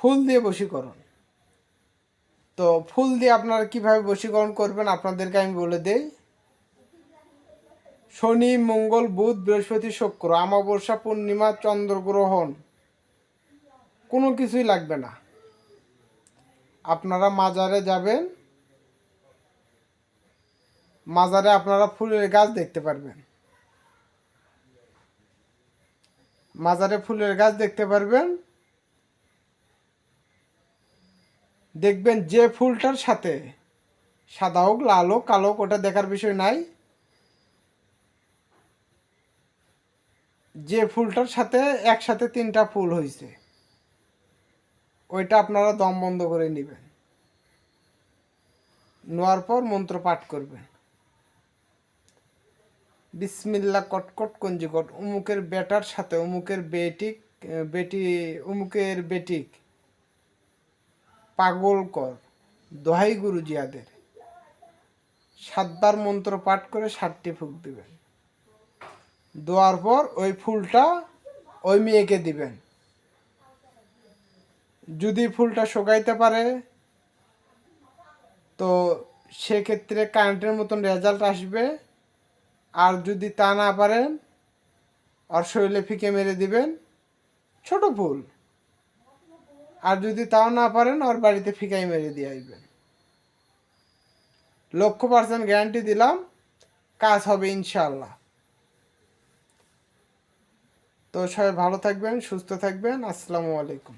ফুল দিয়ে বশীকরণ। তো ফুল দিয়ে আপনারা কীভাবে বশীকরণ করবেন আপনাদেরকে আমি বলে দেই। শনি, মঙ্গল, বুধ, বৃহস্পতি, শুক্র আমাবস্যা পূর্ণিমা, চন্দ্রগ্রহণ, কোনো কিছুই লাগবে না। আপনারা মাজারে যাবেন। মাজারে আপনারা ফুলের গাছ দেখতে পারবেন। মাজারে ফুলের গাছ দেখতে পারবেন। দেখবেন যে ফুলটার সাথে সাদা হোক, লাল হোক, কালো হোক, ওটা দেখার বিষয় নাই। যে ফুলটার সাথে একসাথে তিনটা ফুল হয়েছে ওইটা আপনারা দম বন্ধ করে নেবেন। নেওয়ার পর মন্ত্র পাঠ করবেন। বিসমিল্লা কটকট কঞ্জিকট, উমুকের বেটার সাথে, উমুকের বেটিক, বেটি, উমুকের বেটিক পাগল কর দোহাই গুরু জিয়াদের সাতবার মন্ত্র পাঠ করে সাতটি ফুক দিবেন। দেওয়ার পর ওই ফুলটা ওই মেয়েকে দিবেন। যদি ফুলটা শুকাইতে পারে, তো সেক্ষেত্রে কারেন্টের মতন রেজাল্ট আসবে। আর যদি তা না পারেন, আর শরীরে ফিকে মেরে দিবেন, ছোট ফুল। আর যদি তাও না পারেন, ওর বাড়িতে ফিকাই মেরে দিয়ে আসবেন লক্ষ পার্সেন্ট গ্যারান্টি দিলাম, কাজ হবে ইনশাল্লাহ তো সবাই ভালো থাকবেন, সুস্থ থাকবেন, আসসালামু আলাইকুম।